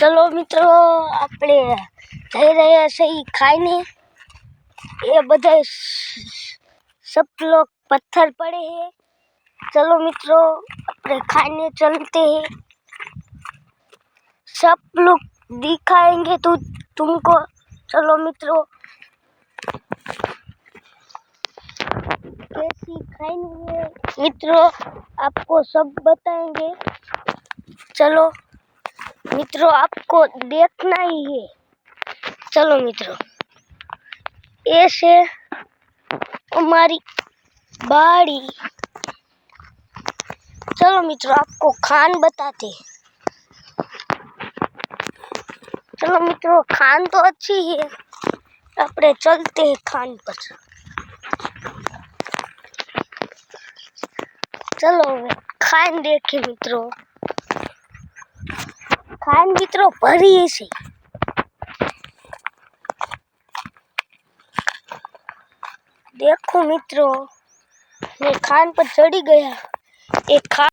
ચલો મિત્રો આપણે જઈ રહ્યા છે ઈ ખાઈને એ બધા सब लोग पत्थर पड़े हैं चलो मित्रों अपने खाने चलते हैं सब लोग दिखाएंगे तो तुमको चलो मित्रों कैसी खाएंगे मित्रों आपको सब बताएंगे चलो मित्रों, आपको देखना ही है। चलो मित्रों, ऐसे हमारी बाड़ी। चलो मित्रों, आपको खान बताते चलो मित्रों, खान तो अच्छी है। अपने चलते हैं खान पर। चलो, खान देखे मित्रों। ખાન મિત્રો ભરીએ છીએ. દેખો મિત્રો મેં ખાન પર ચડી ગયા. એ ખા